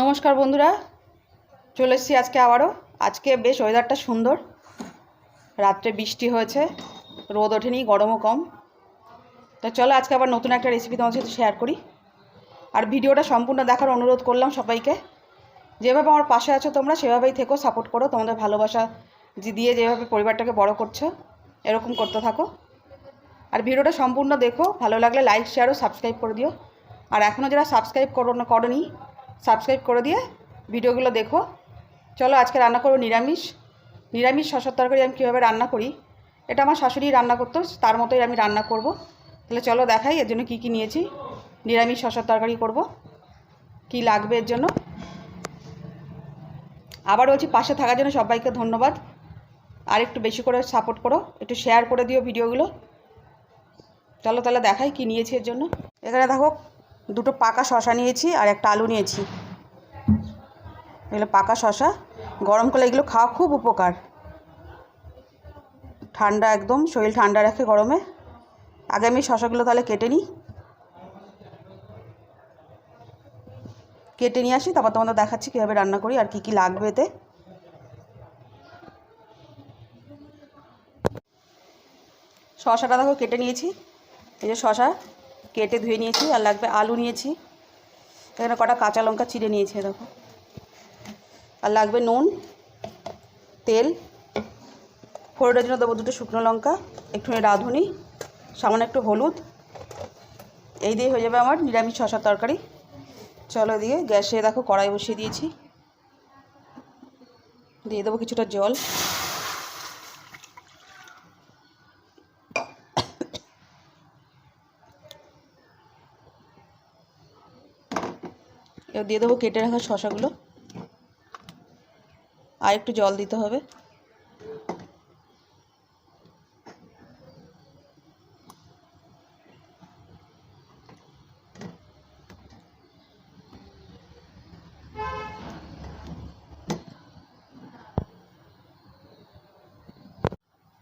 নমস্কার বন্ধুরা, চলে এসেছি আজকে আবারও। আজকে বেশ ওয়েদারটা সুন্দর। রাত্রে বৃষ্টি হয়েছে, রোদ ওঠেনি, গরমও কম। তো চলো আজকে আবার নতুন একটা রেসিপি তোমার সাথে শেয়ার করি। আর ভিডিওটা সম্পূর্ণ দেখার অনুরোধ করলাম সবাইকে। যেভাবে আমার পাশে আছো তোমরা, সেভাবেই থেকো সাপোর্ট করো। তোমাদের ভালোবাসা দিয়ে যেভাবে পরিবারটাকে বড় করছ, এরকম করতে থাকো। আর ভিডিওটা সম্পূর্ণ দেখো, ভালো লাগলে লাইক শেয়ার ও সাবস্ক্রাইব করে দিও। আর এখনও যারা সাবস্ক্রাইব করো করনি সাবস্ক্রাইব করে দিয়ে ভিডিওগুলো দেখো। চলো আজকে রান্না করব নিরামিষ। নিরামিষ শশার তরকারি আমি কীভাবে রান্না করি, এটা আমার শাশুড়ি রান্না করতো, তার মতোই আমি রান্না করব। তাহলে চলো দেখাই এর জন্য কী কী নিয়েছি। নিরামিষ শশার তরকারি করব, কি লাগবে এর জন্য। আবার বলছি পাশে থাকার জন্য সবাইকে ধন্যবাদ। আর একটু বেশি করে সাপোর্ট করো, একটু শেয়ার করে দিও ভিডিওগুলো। চলো তাহলে দেখাই কি নিয়েছি এর জন্য। এখানে দেখো দুটো পাকা শশা নিয়েছি আর একটা আলু নিয়েছি। এগুলো পাকা শশা গরমকালে এগুলো খাওয়া খুব উপকার। ঠান্ডা একদম, শরীর ঠান্ডা রাখে গরমে। আগে আমি শশাগুলো তাহলে কেটে নিই। কেটে নিয়ে আসি, তারপর তোমাদের দেখাচ্ছি কীভাবে রান্না করি আর কি কি লাগবে এতে। শশাটা দেখো কেটে নিয়েছি। এই যে শশা কেটে ধুয়ে নিয়েছি, আর লাগবে আলু নিয়েছি। এখানে কটা কাঁচা লঙ্কা চিড়ে নিয়েছি, দেখো। আর লাগবে নুন, তেল। ফোড়নের জন্য দেবো দুটো শুকনো লঙ্কা, একটুখানি রাঁধুনি, সামান্য একটু হলুদ। এই দিয়ে হয়ে যাবে আমার নিরামিষ শশার তরকারি। চলো দিয়ে গ্যাসে, দেখো, কড়াই বসিয়ে দিয়েছি। দিয়ে দেবো কিছুটা জল। এবার দিয়ে দেবো কেটে রাখা শশাগুলো। আর একটু জল দিতে হবে।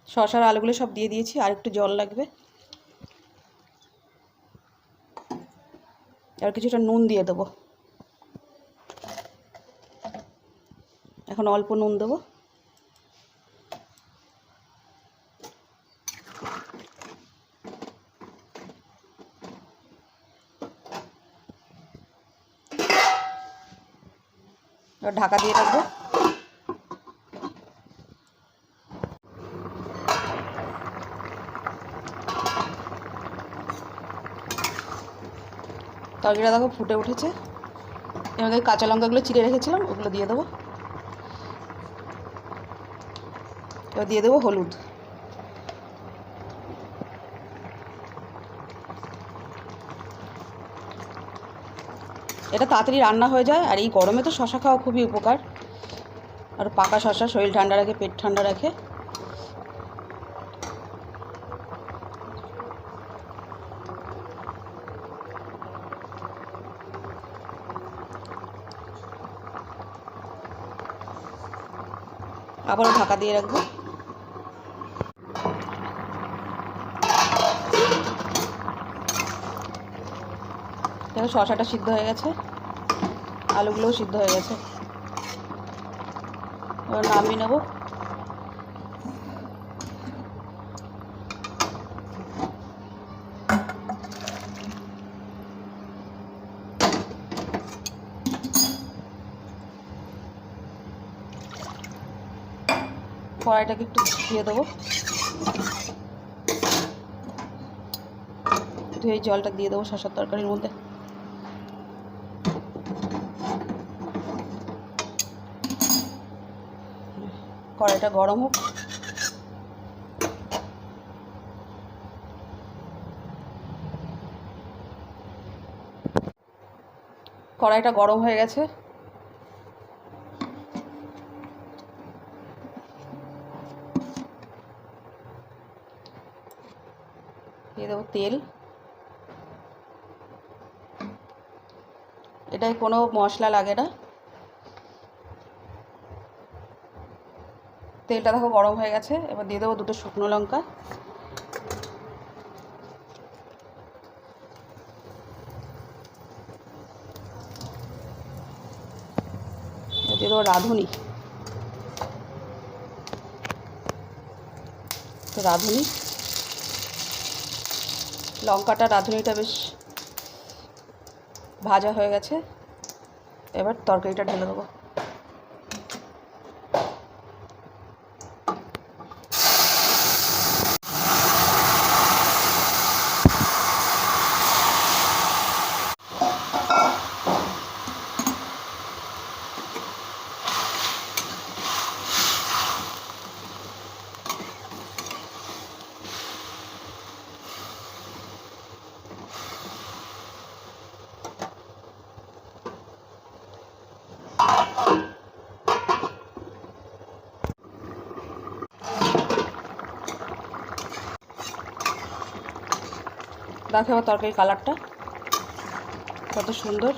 শশার আলুগুলো সব দিয়ে দিয়েছি, আর একটু জল লাগবে। আর কিছুটা নুন দিয়ে দেবো। এখন অল্প নুন দেবো। এবার ঢাকা দিয়ে রাখব। তরকারিটা দেখো ফুটে উঠেছে। মধ্যে কাঁচা লঙ্কাগুলো চিড়ে রেখেছিলাম, ওগুলো দিয়ে দেবো। এবার দিয়ে দেবো হলুদ। এটা তাড়াতাড়ি রান্না হয়ে যায়, আর এই গরমে তো শশা খাওয়া খুবই উপকার। আর পাকা শশা, শরীর ঠান্ডা রাখে, পেট ঠান্ডা রাখে। আবারও ঢাকা দিয়ে রাখব। দেখো শশাটা সিদ্ধ হয়ে গেছে। আলুগুলোও সিদ্ধ হয়ে গেছে। এবার নামিয়ে নেব। কড়াইটাকে একটু দিয়ে দেবো। ধুয়ে জলটা দিয়ে দেবো শশার তরকারির মধ্যে। কড়াইটা গরম হোক। কড়াইটা গরম হয়ে গেছে। দিয়ে দেবো তেল। এটায় কোনো মশলা লাগে না। তেলটা দেখো গরম হয়ে গেছে, এবার দিয়ে দেবো দুটো শুকনো লঙ্কা। দিয়ে দেবো রাঁধুনি। রাঁধুনি। লঙ্কাটা, রাঁধুনিটা বেশ ভাজা হয়ে গেছে। এবার তরকারিটা ঢেলে দেবো। দেখো আমার তরকারির কালারটা। কত সুন্দর।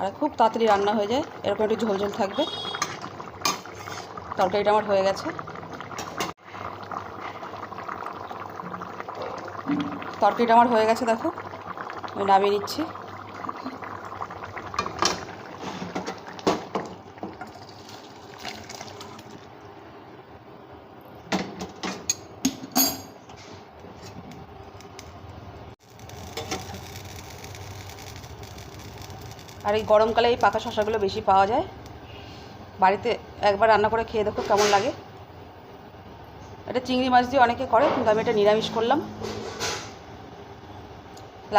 আর খুব তাড়াতাড়ি রান্না হয়ে যায়। এরকম একটু ঝোল ঝোল থাকবে। তরকারিটা আমার হয়ে গেছে। তরকারিটা আমার হয়ে গেছে, দেখো। আমি নামিয়ে নিচ্ছি। আর এই গরমকালে এই পাকা শশাগুলো বেশি পাওয়া যায়। বাড়িতে একবার রান্না করে খেয়ে দেখো কেমন লাগে। এটা চিংড়ি মাছ দিয়ে অনেকে করে, কিন্তু আমি এটা নিরামিষ করলাম।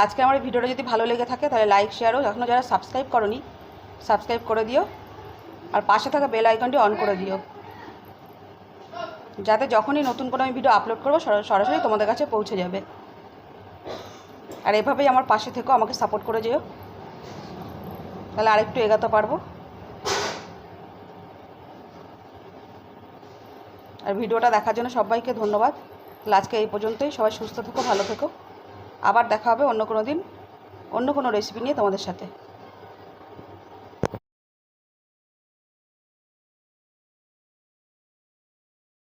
আজকে আমার ভিডিওটা যদি ভালো লেগে থাকে, তাহলে লাইক শেয়ারও এখনও যারা সাবস্ক্রাইব করনি সাবস্ক্রাইব করে দিও। আর পাশে থাকা বেল আইকনটি অন করে দিও। যাতে যখনই নতুন কোনো আমি ভিডিও আপলোড করব সরাসরি তোমাদের কাছে পৌঁছে যাবে। আর এভাবেই আমার পাশে থেকেও আমাকে সাপোর্ট করে যেও। তাহলে আরেকটু এগাতে পারব। আর ভিডিওটা দেখার জন্য সবাইকে ধন্যবাদ। তাহলে আজকে এই পর্যন্তই। সবাই সুস্থ থেকো, ভালো থেকো। আবার দেখা হবে অন্য কোনো দিন, অন্য কোনো রেসিপি নিয়ে তোমাদের সাথে।